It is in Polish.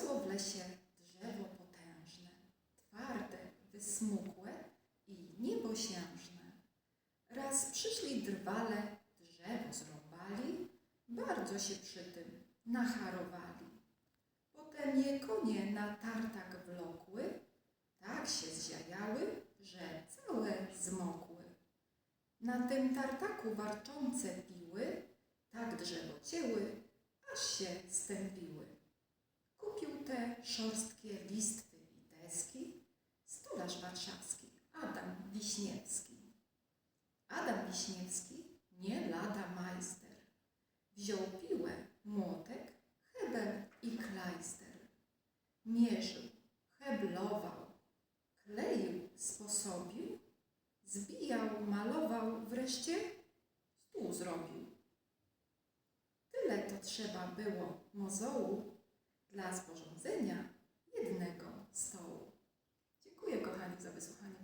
Rosło w lesie drzewo potężne, twarde, wysmukłe i niebosiężne. Raz przyszli drwale, drzewo zrąbali, bardzo się przy tym nacharowali. Potem je konie na tartak wlokły, tak się zziajały, że całe zmokły. Na tym tartaku warczące piły, tak drzewo cięły, aż się stępiły. Te szorstkie listwy i deski stolarz warszawski Adam Wiśniewski. Adam Wiśniewski nie lada majster. Wziął piłę, młotek, hebel i klajster. Mierzył, heblował, kleił, sposobił, zbijał, malował, wreszcie stół zrobił. Tyle to trzeba było mozołu dla sporządzenia jednego stołu. Dziękuję kochani za wysłuchanie.